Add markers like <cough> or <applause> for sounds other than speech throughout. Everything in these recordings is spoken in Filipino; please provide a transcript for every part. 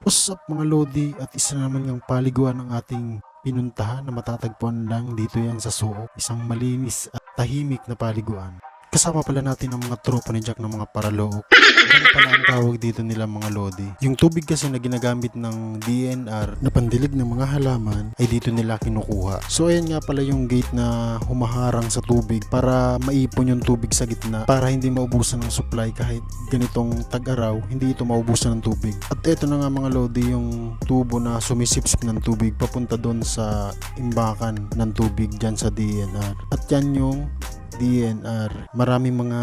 What's up mga Lodi at isa na naman yung paliguan ng ating pinuntahan na matatagpuan lang dito yan sa Suok. Isang malinis at tahimik na paliguan. Kasama pala natin ang mga tropa ni Jack ng mga paralook. Ano pala ang tawag dito nila mga Lodi? Yung tubig kasi na ginagamit ng DNR na pandilig ng mga halaman ay dito nila kinukuha. So ayan nga pala yung gate na humaharang sa tubig para maipon yung tubig sa gitna para hindi maubusan ng supply kahit ganitong tag-araw, hindi ito maubusan ng tubig. At eto na nga mga Lodi yung tubo na sumisipsip ng tubig papunta doon sa imbakan ng tubig dyan sa DNR. At yan yung DNR. Maraming mga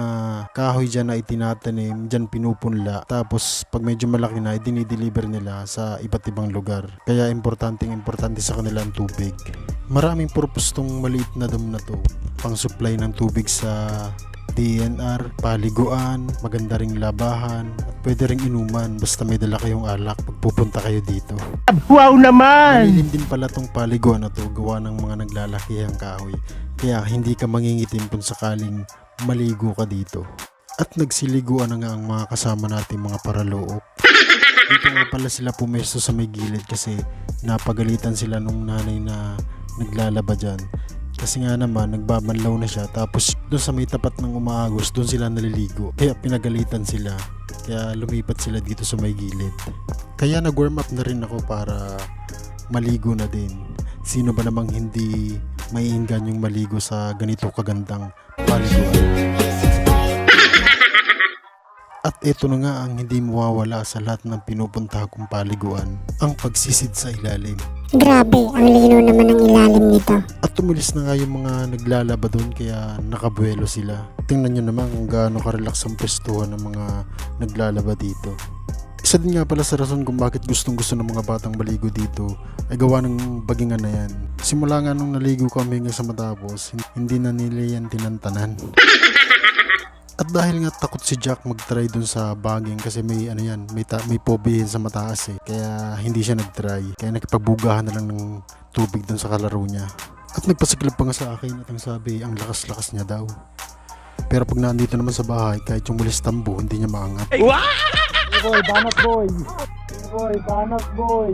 kahoy dyan na itinatanim, dyan pinupunla. Tapos pag medyo malaki na, dinideliver nila sa iba't ibang lugar. Kaya importante importante sa kanila ang tubig. Maraming purpose tong maliit na dam na to. Pang supply ng tubig sa DNR, paliguan, maganda ring labahan, at pwede ring inuman basta may dala kayong alak pag pupunta kayo dito. Wow naman! Malilim din pala tong paliguan na to gawa ng mga naglalakihang kahoy. Kaya hindi ka mangingitim kung sakaling maligo ka dito. At nagsiliguan na nga ang mga kasama natin mga paralook. Dito nga pala sila pumesto sa may gilid kasi napagalitan sila nung nanay na naglalaba dyan. Kasi nga naman, nagbabanlaw na siya. Tapos doon sa may tapat ng umaagos, doon sila naliligo. Kaya pinagalitan sila. Kaya lumipat sila dito sa may gilid. Kaya nag-warm up na rin ako para maligo na din. Sino ba namang hindi maiinggan yung maligo sa ganito kagandang paliguan? <laughs> At ito na nga ang hindi mawawala sa lahat ng pinupunta kong paliguan, ang pagsisid sa ilalim. Grabe, ang lino naman ng ilalim nito. At tumilis na nga yung mga naglalaba doon kaya nakabuelo sila. Tingnan nyo naman kung gaano ka-relax ang pwestuhan ng mga naglalaba dito. Isa din nga pala sa rason kung bakit gustong gusto ng mga batang maligo dito ay gawa ng bagingan na yan. Simula nga nung naligo kami hanggang sa matapos, hindi na nila yan tinantanan. At dahil nga takot si Jack mag-try dun sa baging kasi may ano yan, may, ta- may phobia sa mataas eh. Kaya hindi siya nag-try. Kaya nakipagbugahan na lang ng tubig dun sa kalaro niya. At nagpasiklab pa nga sa akin at ang sabi, ang lakas-lakas niya daw. Pero pag nandito naman sa bahay, kahit yung mulis tambo, hindi niya maangat. Boy, banat boy! Boy, banat boy!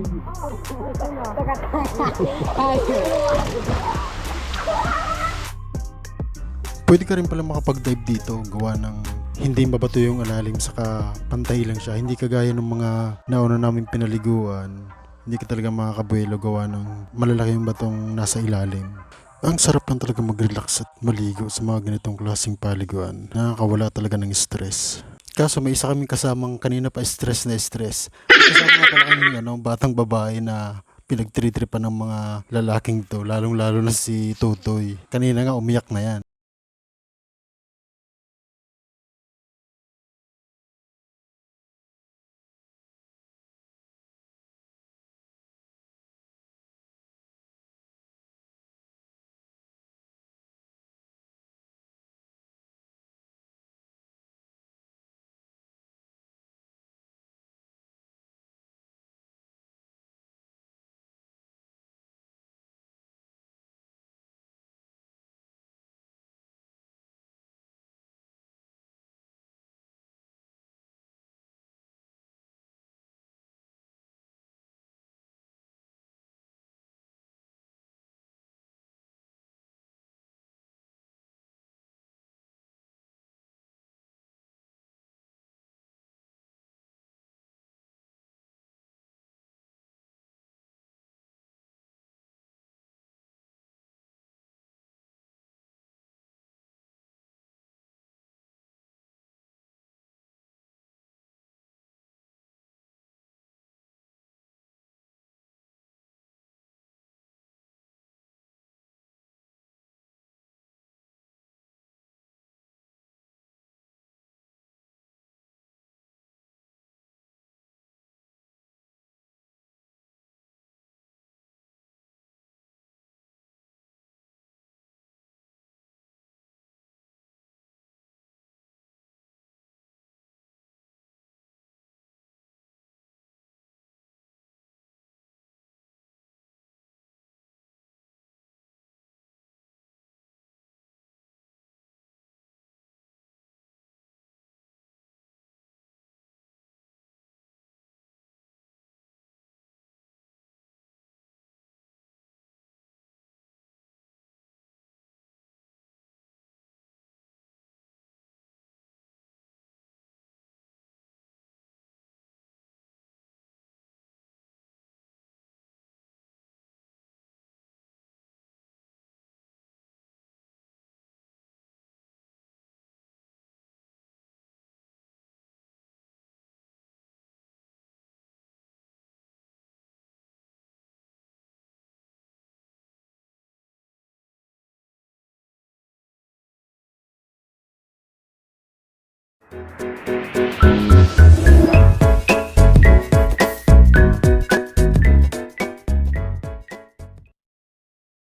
Pwede ka rin pala makapag-dive dito, gawa ng hindi mabato yung alalim saka pantay lang siya. Hindi kagaya ng mga nauna namin pinaliguan. Hindi ka talaga makakabuelo gawa ng malalaki yung batong nasa ilalim. Ang sarap lang talaga mag-relax at maligo sa mga ganitong klaseng paliguan. Nakakawala talaga ng stress. Kaso may isa kaming kasamang kanina pa stress na stress. Kasama pala kaming ano, batang babae na pinagtritripan ng mga lalaking to, lalong lalo na si Totoy. Kanina nga umiyak na yan.